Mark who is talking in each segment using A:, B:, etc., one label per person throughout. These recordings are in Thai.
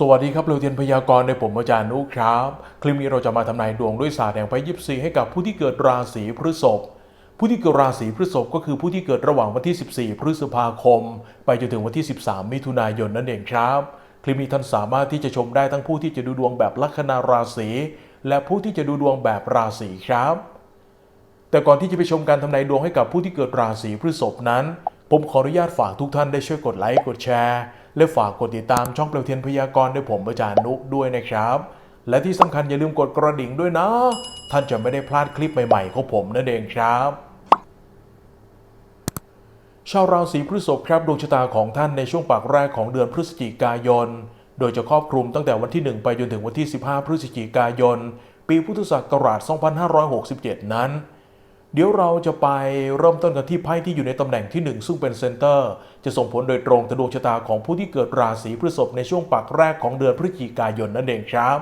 A: สวัสดีครับเร็วเทียนพยากรณ์ในผมอาจารย์นุครับ คลิปนี้เราจะมาทำนายดวงด้วยศาสตร์แห่งไพ่ยิปซีให้กับผู้ที่เกิดราศีพฤษภ ผู้ที่เกิดราศีพฤษภก็คือผู้ที่เกิดระหว่างวันที่ 14 พฤษภาคม ไปจนถึงวันที่ 13 มิถุนายนนั่นเองครับ คลิปนี้ท่านสามารถที่จะชมได้ทั้งผู้ที่จะดูดวงแบบลัคนาราศีและผู้ที่จะดูดวงแบบราศีครับ แต่ก่อนที่จะไปชมการทำนายดวงให้กับผู้ที่เกิดราศีพฤษภนั้น ผมขออนุญาตฝากทุกท่านได้ช่วยกดไลค์กดแชร์ และฝากกดติดตามช่องเปลวเทียนพยากรณ์ด้วยผมอาจารย์นุด้วยนะครับ และที่สำคัญอย่าลืมกดกระดิ่งด้วยนะ ท่านจะไม่ได้พลาดคลิปใหม่ๆของผมนั่นเองครับชาวราศีพฤษภครับดวงชะตาของท่านในช่วงปากแรกของเดือนพฤศจิกายน โดยจะครอบคลุมตั้งแต่วันที่ 1 ไปจนถึงวันที่ 15 พฤศจิกายน ปีพุทธศักราช 2567 นั้น เดี๋ยวเราจะไปเริ่มต้นกันที่ไพ่ที่อยู่ในตำแหน่งที่ 1 ซึ่งเป็นเซนเตอร์ จะส่งผลโดยตรงต่อดวงชะตาของผู้ที่เกิดราศีพฤษภในช่วงปากแรกของเดือนพฤศจิกายนนั่นเองครับ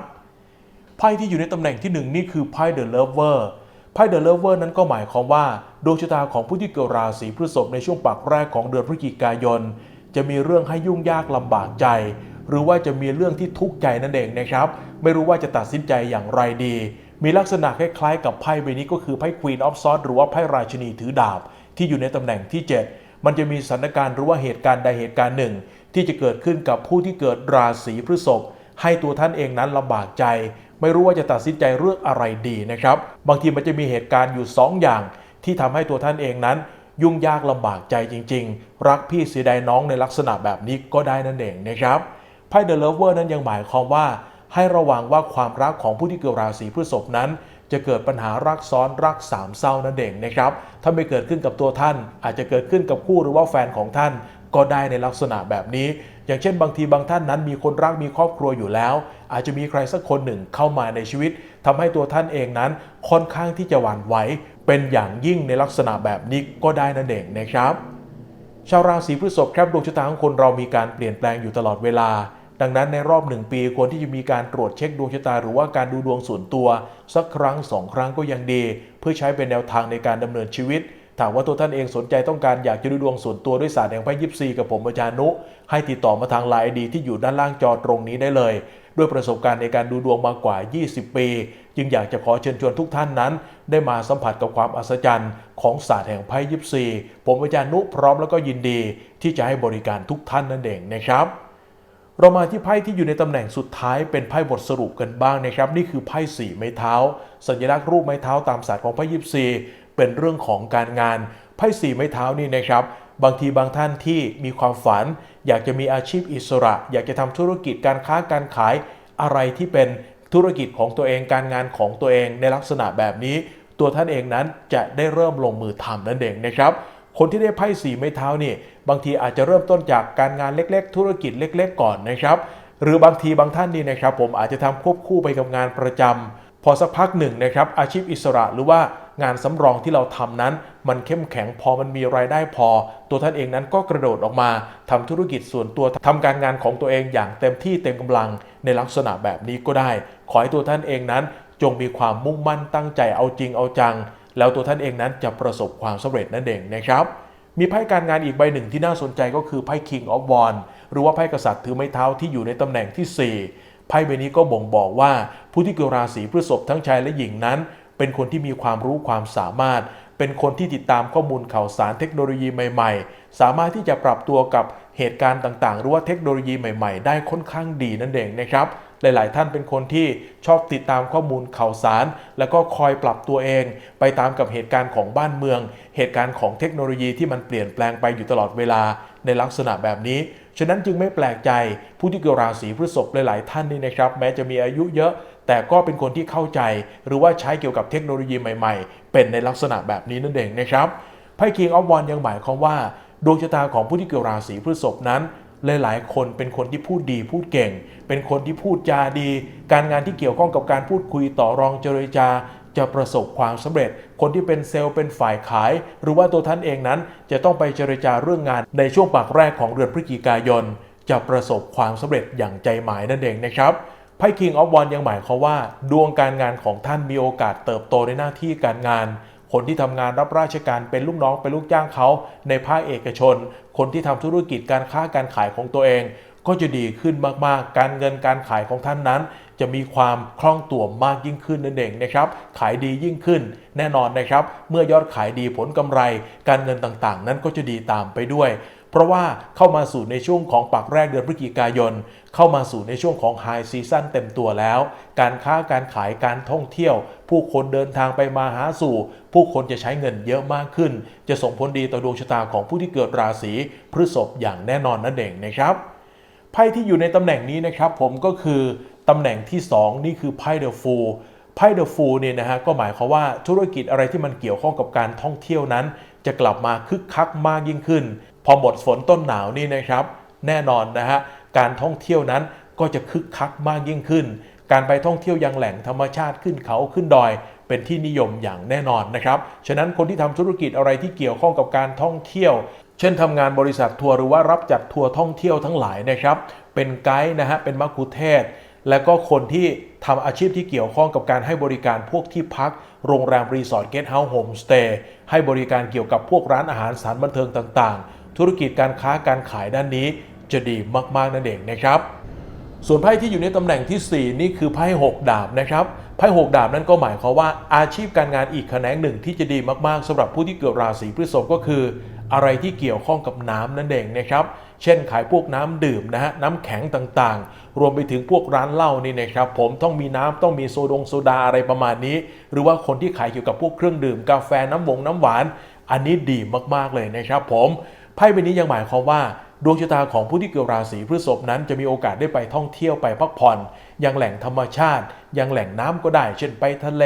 A: ไพ่ที่อยู่ในตำแหน่งที่ 1 นี่คือไพ่เดอะเลเวอร์ไพ่เดอะเลเวอร์นั้นก็หมายความว่าดวงชะตาของผู้ที่เกิดราศีพฤษภในช่วงปากแรกของเดือนพฤศจิกายน จะมีเรื่องให้ยุ่งยากลำบากใจ หรือว่าจะมีเรื่องที่ทุกข์ใจนั่นเองนะครับ ไม่รู้ว่าจะตัดสินใจอย่างไรดี มีลักษณะคล้ายๆกับไพ่ใบนี้ก็คือไพ่ Queen of Swords หรือว่าไพ่ราชินีถือดาบ ที่อยู่ในตำแหน่งที่ 7 มันจะมีสถานการณ์หรือว่าเหตุการณ์ใดเหตุการณ์หนึ่ง ที่จะเกิดขึ้นกับผู้ที่เกิดราศีพฤษภให้ตัวท่านเองนั้นลำบากใจ ไม่รู้ว่าจะตัดสินใจเรื่องอะไรดีนะครับ บางทีมันจะมีเหตุการณ์อยู่ 2 อย่าง ที่ทำให้ตัวท่านเองนั้น ยุ่งยากลำบากใจจริง ๆ รักพี่เสียดายน้องในลักษณะแบบนี้ก็ได้นั่นเองนะครับไพ่เดอะเลเวอร์นั้นยังหมายความว่า ให้ระวังว่าความรักของผู้ที่เกิดราศีพฤษภนั้น จะเกิดปัญหารักซ้อนรักสามเศร้านั่นเองนะครับ ถ้าไม่เกิดขึ้นกับตัวท่าน อาจจะเกิดขึ้นกับคู่หรือว่าแฟนของท่านก็ได้ในลักษณะแบบนี้ อย่างเช่นบางทีบางท่านนั้นมีคนรักมีครอบครัวอยู่แล้ว อาจจะมีใครสักคนหนึ่งเข้ามาในชีวิตทำให้ตัวท่านเองนั้นค่อนข้างที่จะหวั่นไหวเป็นอย่างยิ่งในลักษณะแบบนี้ก็ได้นั่นเองนะครับ ชาวราศีพฤษภครับดวงชะตาของคนเรามีการเปลี่ยนแปลงอยู่ตลอดเวลา ดังนั้นในรอบหนึ่งปีควรที่จะมีการตรวจเช็คดวงชะตาหรือว่าการดูดวงส่วนตัว สักครั้งสองครั้งก็ยังดี เพื่อใช้เป็นแนวทางในการดำเนินชีวิตถ้าว่าตัวท่านเองสนใจต้องการอยากจะดูดวงส่วนตัวด้วยศาสตร์แห่งไพ่ยิปซีกับผมอาจารย์นุ ให้ติดต่อมาทางไลน์ไอดีที่อยู่ด้านล่างจอตรงนี้ได้เลย ด้วยประสบการณ์ในการดูดวงมากว่า 20 ปี จึงอยากจะขอเชิญชวนทุกท่านนั้น ได้มาสัมผัสกับความอัศจรรย์ของศาสตร์แห่งไพ่ยิปซีผมอาจารย์นุพร้อมแล้วก็ยินดี ที่จะให้บริการทุกท่านนั่นเองนะครับ เรามาที่ไพ่ที่อยู่ในตำแหน่งสุดท้ายเป็นไพ่บทสรุปกันบ้างนะครับ นี่คือไพ่สี่ไม้เท้า สัญลักษณ์รูปไม้เท้าตามศาสตร์ของไพ่ยิปซีเป็นเรื่องของการงานไพ่สี่ไม้เท้านี่นะครับ บางทีบางท่านที่มีความฝัน อยากจะมีอาชีพอิสระ อยากจะทำธุรกิจการค้าการขายอะไรที่เป็นธุรกิจของตัวเองการงานของตัวเองในลักษณะแบบนี้ ตัวท่านเองนั้นจะได้เริ่มลงมือทำนั่นเองนะครับคนที่ได้ไพ่สีไม้เท้านี่ บางทีอาจจะเริ่มต้นจากการงานเล็กๆ ธุรกิจเล็ก ๆ ก่อนนะครับ หรือบางทีบางท่านนี่นะครับ ผมอาจจะทำควบคู่ไปกับงานประจำพอสักพักหนึ่งนะครับอาชีพอิสระหรือว่างานสำรองที่เราทำนั้น มันเข้มแข็งพอมันมีรายได้พอ ตัวท่านเองนั้นก็กระโดดออกมาทำธุรกิจส่วนตัวทำการงานของตัวเองอย่างเต็มที่เต็มกำลังในลักษณะแบบนี้ก็ได้ ขอให้ตัวท่านเองนั้น จงมีความมุ่งมั่นตั้งใจเอาจริงเอาจัง แล้วตัวท่านเองนั้นจะประสบความสำเร็จนั่นเองนะครับ มีไพ่การงานอีกใบหนึ่งที่น่าสนใจก็คือไพ่ King of Wands หรือว่าไพ่กษัตริย์ถือไม้เท้าที่อยู่ในตำแหน่งที่ 4 ไพ่ใบนี้ก็บ่งบอกว่า ผู้ที่เกิดราศีพฤษภทั้งชายและหญิงนั้น เป็นคนที่มีความรู้ความสามารถ เป็นคนที่ติดตามข้อมูลข่าวสารเทคโนโลยีใหม่ ๆ สามารถที่จะปรับตัวกับเหตุการณ์ต่างๆ หรือว่าเทคโนโลยีใหม่ ๆ ได้ค่อนข้างดีนั่นเองนะครับ หลาย ๆ ท่านเป็นคนที่ชอบติดตามข้อมูลข่าวสาร แล้วก็คอยปรับตัวเอง ไปตามกับเหตุการณ์ของบ้านเมือง เหตุการณ์ของเทคโนโลยีที่มันเปลี่ยนแปลงไปอยู่ตลอดเวลาในลักษณะแบบนี้ ฉะนั้นจึงไม่แปลกใจผู้ที่เกิดราศีพฤษภหลาย ๆ ท่านนี่นะครับ แม้จะมีอายุเยอะ แต่ก็เป็นคนที่เข้าใจ หรือว่าใช้เกี่ยวกับเทคโนโลยีใหม่ ๆ เป็นในลักษณะแบบนี้นั่นเองนะครับไพ่ King of Wands ยังหมายความว่าดวงชะตาของผู้ที่เกิดราศีพฤษภนั้น ลยหลายคนเป็นคนที่พูดดีพูดเก่ง เป็นคนที่พูดจาดี การงานที่เกี่ยวข้องกับการพูดคุยต่อรองเจรจา จะประสบความสำเร็จ คนที่เป็นเซลล์เป็นฝ่ายขาย หรือว่าตัวท่านเองนั้น จะต้องไปเจรจาเรื่องงานในช่วงปากแรกของเดือนพฤศจิกายน จะประสบความสำเร็จอย่างใจหมายนั่นเองนะครับไพ่ King of Wands ยังหมายความว่า ดวงการงานของท่านมีโอกาสเติบโตในหน้าที่การงานคนที่ทำงานรับราชการเป็นลูกน้องเป็นลูกจ้างเขาในภาคเอกชน คนที่ทำธุรกิจการค้าการขายของตัวเอง ก็จะดีขึ้นมากๆ การเงินการขายของท่านนั้น จะมีความคล่องตัวมากยิ่งขึ้นนั่นเองนะครับ ขายดียิ่งขึ้น แน่นอนนะครับ เมื่อยอดขายดีผลกำไร การเงินต่างๆ นั้นก็จะดีตามไปด้วย เพราะว่าเข้ามาสู่ในช่วงของปักแรกเดือนพฤศจิกายน เข้ามาสู่ในช่วงของไฮซีซั่นเต็มตัวแล้ว การค้าการขายการท่องเที่ยว ผู้คนเดินทางไปมาหาสู่ ผู้คนจะใช้เงินเยอะมากขึ้น จะส่งผลดีต่อดวงชะตาของผู้ที่เกิดราศีพฤษภอย่างแน่นอนนั่นเองนะครับไพ่ที่อยู่ในตำแหน่งนี้นะครับ ผมก็คือตำแหน่งที่ 2 นี่คือไพ่เดอะฟูลไพ่เดอะฟูลเนี่ยนะฮะก็หมายความว่าธุรกิจอะไรที่มันเกี่ยวข้องกับการท่องเที่ยวนั้น จะกลับมาคึกคักมากยิ่งขึ้น พอหมดฝนต้นหนาวนี่นะครับ แน่นอนนะฮะการท่องเที่ยวนั้นก็จะคึกคักมากยิ่งขึ้น การไปท่องเที่ยวยังแหล่งธรรมชาติขึ้นเขาขึ้นดอยเป็นที่นิยมอย่างแน่นอนนะครับ ฉะนั้นคนที่ทำธุรกิจอะไรที่เกี่ยวข้องกับการท่องเที่ยว เช่นทำงานบริษัททัวร์หรือว่ารับจัดทัวร์ท่องเที่ยวทั้งหลายนะครับ เป็นไกด์นะฮะ เป็นมักคุเทศ และก็คนที่ทำอาชีพที่เกี่ยวข้องกับการให้บริการพวกที่พัก โรงแรมรีสอร์ทเกสต์เฮาส์โฮมสเตย์ ให้บริการเกี่ยวกับพวกร้านอาหารสถานบันเทิงต่างๆ ธุรกิจการค้าการขายด้านนี้จะดีมากๆนั่นเองนะครับส่วนไพ่ที่อยู่ในตำแหน่งที่ 4 นี่คือไพ่6ดาบนะครับไพ่6ดาบนั้นก็หมายความว่าอาชีพการงานอีกแขนงหนึ่งที่จะดีมากๆสำหรับผู้ที่เกิดราศีพฤษภก็คือ อะไรที่เกี่ยวข้องกับน้ำนั่นเองนะครับเช่นขายพวกน้ำดื่มนะฮะน้ำแข็งต่างๆ รวมไปถึงพวกร้านเหล้านี่นะครับผมต้องมีน้ำต้องมีโซดงโซดาอะไรประมาณนี้ หรือว่าคนที่ขายเกี่ยวกับพวกเครื่องดื่ม กาแฟน้ำหวงน้ำหวาน อันนี้ดีมากๆเลยนะครับผม ไพ่ใบนี้ยังหมายความว่าดวงชะตาของผู้ที่เกิดราศีพฤษภนั้นจะมีโอกาสได้ไปท่องเที่ยวไปพักผ่อน ยังแหล่งธรรมชาติ ยังแหล่งน้ำก็ได้ เช่นไปทะเล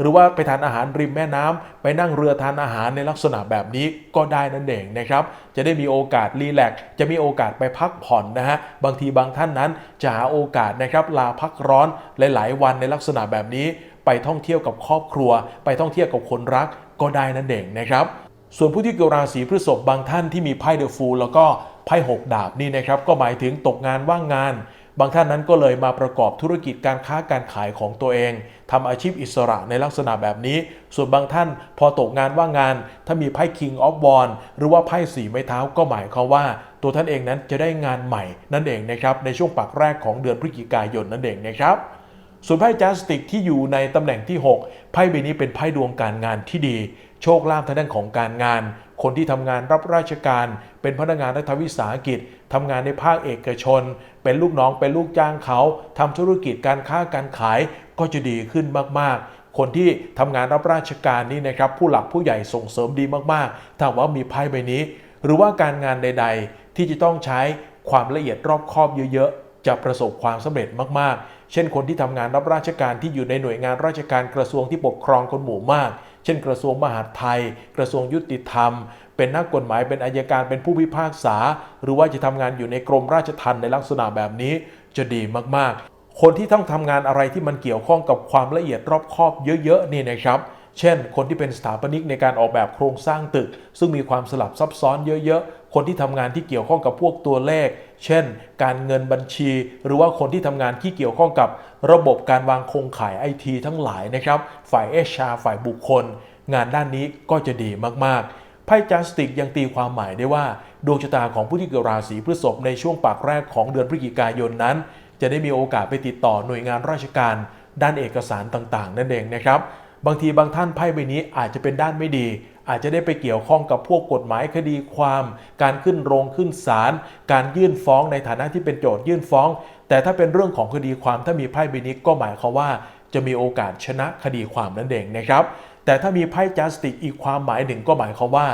A: หรือว่าไปทานอาหารริมแม่น้ำไปนั่งเรือทานอาหารในลักษณะแบบนี้ก็ได้นั่นเองนะครับ จะได้มีโอกาสรีแลกจะมีโอกาสไปพักผ่อนนะฮะ บางทีบางท่านนั้นจะหาโอกาสนะครับลาพักร้อนหลาย ๆ วันในลักษณะแบบนี้ ไปท่องเที่ยวกับครอบครัว ไปท่องเที่ยวกับคนรักก็ได้นั่นเองนะครับ ส่วนผู้ที่เกิดราศีพฤษภบางท่านที่มีไพ่เดอะฟูลแล้วก็ไพ่หกดาบนี่นะครับก็หมายถึงตกงานว่างงาน บางท่านนั้นก็เลยมาประกอบธุรกิจการค้าการขายของตัวเองทำอาชีพอิสระในลักษณะแบบนี้ ส่วนบางท่านพอตกงานว่างงาน ถ้ามีไพ่ King of w a n d หรือว่าไพ่สีไม้เท้าก็หมายความว่า ตัวท่านเองนั้นจะได้งานใหม่นั่นเองนะครับในช่วงปักแรกของเดือนพฤศจิกายนนั่นเองนะครับ ส่วนไพ่จัสติกที่อยู่ในตำแหน่งที่ 6 ไพ่ใบนี้เป็นไพ่ดวงการงานที่ดี โชคลาภทางด้านของการงาน คนที่ทำงานรับราชการ เป็นพนักงานรัฐวิสาหกิจทำงานในภาคเอกชน เป็นลูกน้องเป็นลูกจ้างเขาทำธุรกิจการค้าการขายก็จะดีขึ้นมากๆ คนที่ทำงานรับราชการนี่นะครับผู้หลักผู้ใหญ่ส่งเสริมดีมากๆถ้าว่ามีไพ่ใบนี้ หรือว่าการงานใด ๆ ที่จะต้องใช้ความละเอียดรอบคอบเยอะๆ จะประสบความสำเร็จมากๆ เช่นคนที่ทำงานรับราชการที่อยู่ในหน่วยงานราชการกระทรวงที่ปกครองคนหมู่มาก เช่น กระทรวงมหาดไทย กระทรวงยุติธรรม เป็นนักกฎหมายเป็นอายการเป็นผู้พิพากษา หรือว่าจะทำงานอยู่ในกรมราชทัณฑ์ในลักษณะแบบนี้จะดีมากๆ คนที่ต้องทำงานอะไรที่มันเกี่ยวข้องกับความละเอียดรอบคอบเยอะๆนี่นะครับ เช่น คนที่เป็นสถาปนิกในการออกแบบโครงสร้างตึก ซึ่งมีความสลับซับซ้อนเยอะๆ คนที่ทำงานที่เกี่ยวข้องกับพวกตัวเลข เช่น การเงินบัญชี หรือว่าคนที่ทำงานที่เกี่ยวข้องกับระบบการวางโครงข่ายไอทีทั้งหลายนะครับ ฝ่ายเอชาฝ่ายบุคคล งานด้านนี้ก็จะดีมากๆไพ่จัสติกยังตีความหมายได้ว่า ดวงชะตาของผู้ที่เกิดราศีพฤษภในช่วงปากแรกของเดือนพฤศจิกายนนั้น จะได้มีโอกาสไปติดต่อหน่วยงานราชการ ด้านเอกสารต่างๆ นั่นเองนะครับ บางทีบางท่านไพ่ใบนี้อาจจะเป็นด้านไม่ดี อาจจะได้ไปเกี่ยวข้องกับพวกกฎหมายคดีความ การขึ้นโรงขึ้นศาลการยื่นฟ้องในฐานะที่เป็นโจทยื่นฟ้อง แต่ถ้าเป็นเรื่องของคดีความถ้ามีไพ่ใบนี้ก็หมายความว่า จะมีโอกาสชนะคดีความนั่นเองนะครับ แต่ถ้ามีไพ่จัสติกอีกความหมายหนึ่งก็หมายความว่า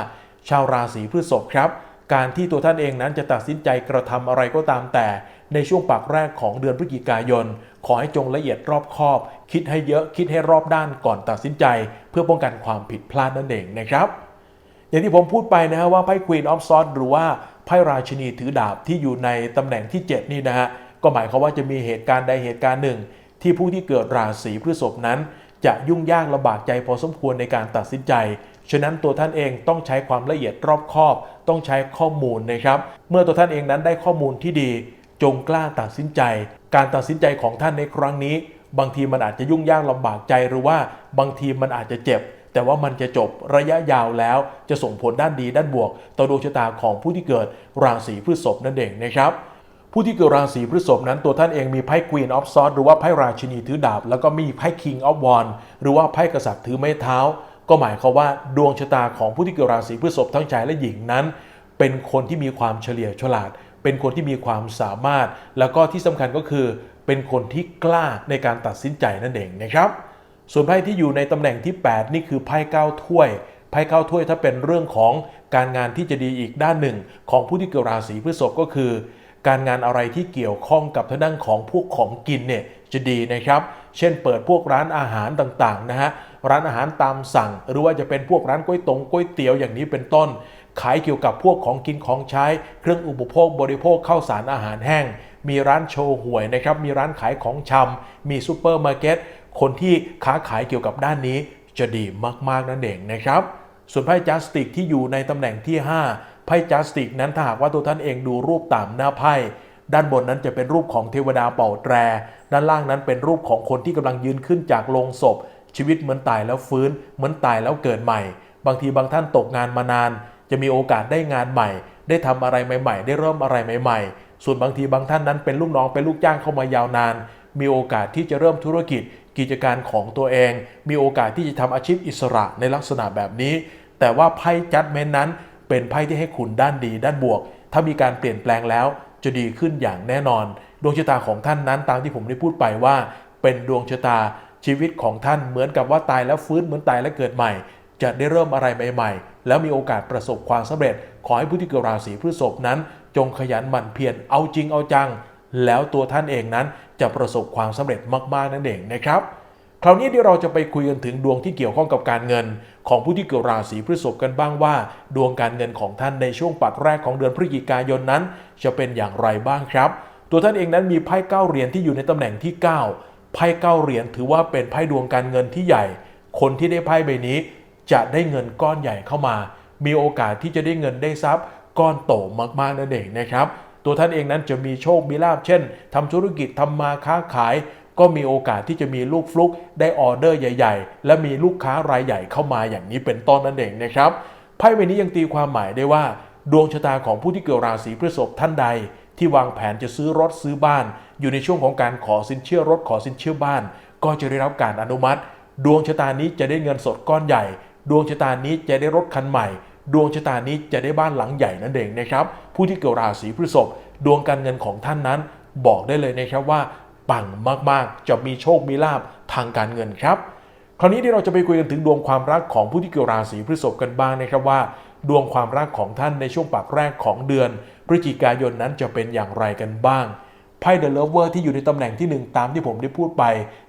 A: ชาวราศีพฤษภครับการที่ตัวท่านเองนั้นจะตัดสินใจกระทำอะไรก็ตามแต่ ในช่วงปากแรกของเดือนพฤศจิกายน ขอให้จงละเอียดรอบคอบ คิดให้เยอะคิดให้รอบด้านก่อนตัดสินใจ เพื่อป้องกันความผิดพลาดนั่นเองนะครับ อย่างที่ผมพูดไปนะฮะว่าไพ่ Queen of Swords หรือว่าไพ่ราชินีถือดาบที่อยู่ในตำแหน่งที่ 7 นี่นะฮะก็หมายความว่าจะมีเหตุการณ์ใดเหตุการณ์หนึ่ง ที่ผู้ที่เกิดราศีพฤษภนั้น จะยุ่งยากลำบากใจพอสมควรในการตัดสินใจฉะนั้นตัวท่านเองต้องใช้ความละเอียดรอบคอบ ต้องใช้ข้อมูลนะครับ เมื่อตัวท่านเองนั้นได้ข้อมูลที่ดี จงกล้าตัดสินใจ การตัดสินใจของท่านในครั้งนี้ บางทีมันอาจจะยุ่งยากลำบากใจหรือว่าบางทีมันอาจจะเจ็บ แต่ว่ามันจะจบระยะยาวแล้วจะส่งผลด้านดีด้านบวก ต่อดวงชะตาของผู้ที่เกิดราศีพฤษภนั่นเองนะครับผู้ที่เกิดราศีพฤษภนั้นตัวท่านเองมีไพ่ Queen of Swords หรือว่าไพ่ราชินีถือดาบ แล้วก็มีไพ่ King of Wands หรือว่าไพ่กษัตริย์ถือไม้เท้า ก็หมายความว่าดวงชะตาของผู้ที่เกิดราศีพฤษภทั้งชายและหญิงนั้น เป็นคนที่มีความเฉลียวฉลาด เป็นคนที่มีความสามารถ แล้วก็ที่สำคัญก็คือ เป็นคนที่กล้าในการตัดสินใจนั่นเองนะครับ ส่วนไพ่ที่อยู่ในตำแหน่งที่ 8 นี่คือไพ่เก้าถ้วยไพ่เก้าถ้วยถ้าเป็นเรื่องของการงานที่จะดีอีกด้านหนึ่ง ของผู้ที่เกิดราศีพฤษภก็คือ การงานอะไรที่เกี่ยวข้องกับทางด้านของพวกของกินเนี่ยจะดีนะครับ เช่นเปิดพวกร้านอาหารต่างๆนะฮะร้านอาหารตามสั่ง หรือว่าจะเป็นพวกร้านก๋วยตงก๋วยเตี๋ยวอย่างนี้เป็นต้น ขายเกี่ยวกับพวกของกินของใช้ เครื่องอุปโภคบริโภคข้าวสารอาหารแห้ง มีร้านโชว์หวยนะครับ มีร้านขายของชำมีซูเปอร์มาร์เก็ต คนที่ค้าขายเกี่ยวกับด้านนี้จะดีมากๆนั่นเองนะครับ ส่วนไพ่จัสติกที่อยู่ในตำแหน่งที่ 5 ไพ่จัสติกนั้นถ้าหากว่าตัวท่านเองดูรูปตามหน้าไพ่ด้านบนนั้นจะเป็นรูปของเทวดาเป่าแตร ด้านล่างนั้นเป็นรูปของคนที่กำลังยืนขึ้นจากโลงศพ ชีวิตเหมือนตายแล้วฟื้น เหมือนตายแล้วเกิดใหม่ บางทีบางท่านตกงานมานาน จะมีโอกาสได้งานใหม่ ได้ทำอะไรใหม่ ๆ ได้เริ่มอะไรใหม่ ๆ ส่วนบางทีบางท่านนั้นเป็นลูกน้องเป็นลูกจ้างเข้ามายาวนาน มีโอกาสที่จะเริ่มธุรกิจ กิจการของตัวเอง มีโอกาสที่จะทำอาชีพอิสระในลักษณะแบบนี้ แต่ว่าไพ่จัดเมนนั้น เป็นไพ่ที่ให้คุณด้านดี ด้านบวก ถ้ามีการเปลี่ยนแปลงแล้ว จะดีขึ้นอย่างแน่นอน ดวงชะตาของท่านนั้นตามที่ผมได้พูดไปว่า เป็นดวงชะตาชีวิตของท่านเหมือนกับว่าตายแล้วฟื้นเหมือนตายแล้วเกิดใหม่ จะได้เริ่มอะไรใหม่ๆ แล้วมีโอกาสประสบความสำเร็จ ขอให้ผู้ที่เกิดราศีพฤษภนั้น จงขยันหมั่นเพียรเอาจริงเอาจัง แล้วตัวท่านเองนั้นจะประสบความสำเร็จมากๆนั่นเองนะครับคราวนี้เดี๋ยวเราจะไปคุยกันถึงดวงที่เกี่ยวข้องกับการเงิน ของผู้ที่เกิดราศีพฤษภกันบ้างว่า ดวงการเงินของท่านในช่วงปักแรกของเดือนพฤศจิกายนนั้น จะเป็นอย่างไรบ้างครับ ตัวท่านเองนั้นมีไพ่เก้าเหรียญที่อยู่ในตำแหน่งที่ 9ไพ่เก้าเหรียญถือว่าเป็นไพ่ดวงการเงินที่ใหญ่ คนที่ได้ไพ่ใบนี้ จะได้เงินก้อนใหญ่เข้ามา มีโอกาสที่จะได้เงินได้ทรัพย์ ก้อนโตมากๆนั่นเองนะครับ ตัวท่านเองนั้นจะมีโชคมีลาภเช่นทำธุรกิจทำมาค้าขาย ก็มีโอกาสที่จะมีลูกฟลุกได้ออเดอร์ใหญ่ ๆ และมีลูกค้ารายใหญ่เข้ามาอย่างนี้เป็นต้นนั่นเองนะครับไพ่ใบนี้ยังตีความหมายได้ว่า ดวงชะตาของผู้ที่เกิดราศีพฤษภท่านใด ที่วางแผนจะซื้อรถซื้อบ้าน อยู่ในช่วงของการขอสินเชื่อรถขอสินเชื่อบ้าน ก็จะได้รับการอนุมัติ ดวงชะตานี้จะได้เงินสดก้อนใหญ่ ดวงชะตานี้จะได้รถคันใหม่ ดวงชะตานี้จะได้บ้านหลังใหญ่นั่นเองนะครับ ผู้ที่เกิดราศีพฤษภดวงการเงินของท่านนั้น บอกได้เลยนะครับว่าปังมากๆ จะมีโชคมีลาภทางการเงินครับ คราวนี้ที่เราจะไปคุยกันถึงดวงความรักของผู้ที่เกิดราศีพฤษภกันบ้างนะครับว่า ดวงความรักของท่านในช่วงปักแรกของเดือน พฤศจิกายนนั้นจะเป็นอย่างไรกันบ้างไพ่เดอะเลเวอร์ที่อยู่ในตำแหน่งที่ 1 ตามที่ผมได้พูดไป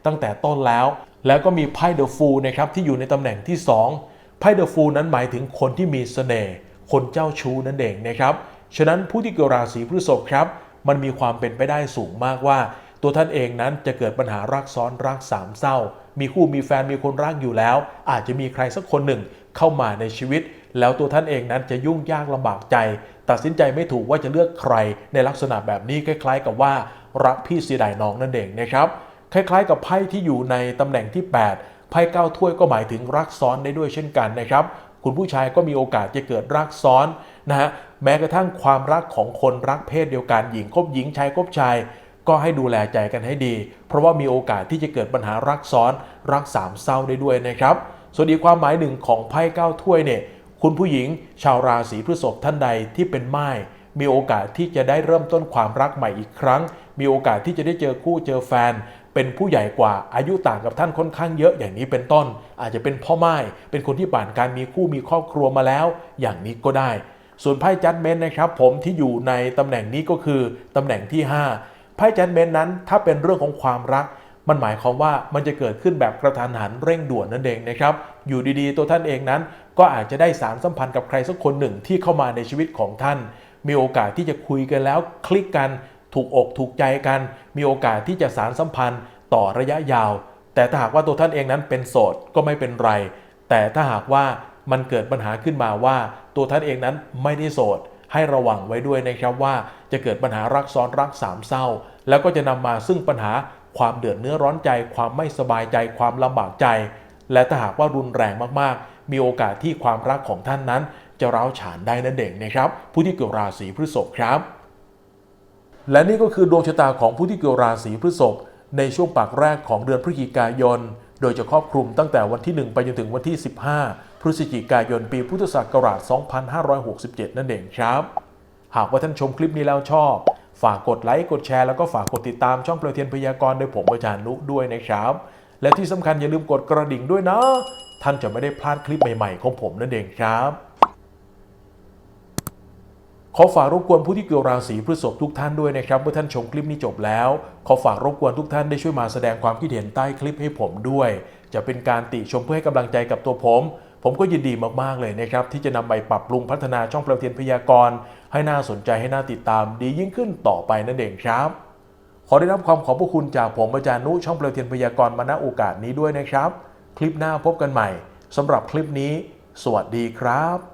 A: ตั้งแต่ต้นแล้ว แล้วก็มีไพ่เดอะฟูลนะครับที่อยู่ในตำแหน่งที่ 2 ไพ่เดอะฟูลนั้นหมายถึงคนที่มีเสน่ห์คนเจ้าชู้นั่นเองนะครับ ฉะนั้นผู้ที่เกิดราศีพฤษภครับ มันมีความเป็นไปได้สูงมากว่า ตัวท่านเองนั้นจะเกิดปัญหารักซ้อนรักสามเศร้า มีคู่มีแฟนมีคนรักอยู่แล้ว อาจจะมีใครสักคนหนึ่งเข้ามาในชีวิต แล้วตัวท่านเองนั้นจะยุ่งยากลำบากใจ ตัดสินใจไม่ถูกว่าจะเลือกใครในลักษณะแบบนี้คล้าย ๆ กับว่า รักพี่เสียดายน้องนั่นเองนะครับ คล้ายๆ กับไพ่ที่อยู่ในตำแหน่งที่ 8 ไพ่เก้าถ้วยก็หมายถึงรักซ้อนได้ด้วยเช่นกันนะครับ คุณผู้ชายก็มีโอกาสจะเกิดรักซ้อนนะฮะแม้กระทั่งความรักของคนรักเพศเดียวกันหญิงคบหญิงชายคบชายก็ให้ดูแลใจกันให้ดี เพราะว่ามีโอกาสที่จะเกิดปัญหารักซ้อน รักสามเศร้าได้ด้วยนะครับ ส่วนอีกความหมายหนึ่งของไพ่เก้าถ้วยเนี่ยคุณผู้หญิงชาวราศีพฤษภท่านใดที่เป็นไม้มีโอกาสที่จะได้เริ่มต้นความรักใหม่อีกครั้ง มีโอกาสที่จะได้เจอคู่เจอแฟน เป็นผู้ใหญ่กว่าอายุต่างกับท่านค่อนข้างเยอะอย่างนี้เป็นต้น อาจจะเป็นพ่อไม้เป็นคนที่ผ่านการมีคู่มีครอบครัวมาแล้ว อย่างนี้ก็ได้ ส่วนไพ่จัดเมนนะครับ ผมที่อยู่ในตำแหน่งนี้ก็คือตำแหน่งที่ 5ไพ่จัดเมนนั้นถ้าเป็นเรื่องของความรัก มันหมายความว่ามันจะเกิดขึ้นแบบกระทันหันเร่งด่วนนั่นเองนะครับ อยู่ดีๆ ตัวท่านเองนั้น ก็อาจจะได้สารสัมพันธ์กับใครสักคนหนึ่งที่เข้ามาในชีวิตของท่าน มีโอกาสที่จะคุยกันแล้วคลิกกัน ถูกอกถูกใจกัน มีโอกาสที่จะสารสัมพันธ์ต่อระยะยาว แต่ถ้าหากว่าตัวท่านเองนั้นเป็นโสดก็ไม่เป็นไร แต่ถ้าหากว่ามันเกิดปัญหาขึ้นมาว่า ตัวท่านเองนั้นไม่ได้โสดให้ระวังไว้ด้วยนะครับว่าจะเกิดปัญหารักซ้อนรักสามเศร้า แล้วก็จะนำมาซึ่งปัญหาความเดือดเนื้อร้อนใจ ความไม่สบายใจความลำบากใจ และถ้าหากว่ารุนแรงมากๆ มีโอกาสที่ความรักของท่านนั้น จะร้าวฉานได้นั่นเองนะครับ ผู้ที่เกิดราศีพฤษภครับ และนี่ก็คือดวงชะตาของผู้ที่เกิดราศีพฤษภในช่วงปากแรกของเดือนพฤศจิกายน โดยจะครอบคลุมตั้งแต่วันที่ 1 ไปจนถึงวันที่ 15 พฤศจิกายน ปีพุทธศักราช 2567 นั่นเองครับ หากว่าท่านชมคลิปนี้แล้วชอบ ฝากกดไลค์ กดแชร์ แล้วก็ฝากกดติดตามช่องเปลวเทียนพยากรณ์โดยผมอาจารย์นุด้วยนะครับ และที่สำคัญอย่าลืมกดกระดิ่งด้วยนะ ท่านจะไม่ได้พลาดคลิปใหม่ๆของผมนั่นเองครับ อฝากรบกวนผู้ที่เกิดราศีพฤษภทุกท่านด้วยนะครับเมื่อท่านชมคลิปนี้จบแล้ว ขอฝากรบกวนทุกท่านได้ช่วยมาแสดงความคิดเห็นใต้คลิปให้ผมด้วย จะเป็นการติชมเพื่อให้กำลังใจกับตัวผม ผมก็ยินดีมากๆเลยนะครับที่จะนำไปปรับปรุงพัฒนาช่องเปลวเทียนพยากรณ์ให้น่าสนใจให้น่าติดตามดียิ่งขึ้นต่อไปนั่นเองครับ ขอได้รับความขอบพระคุณจากผมอาจารย์นุช่องเปลวเทียนพยากรณ์มาณโอกาสนี้ด้วยนะครับ คลิปหน้าพบกันใหม่สำหรับคลิปนี้ สวัสดีครับ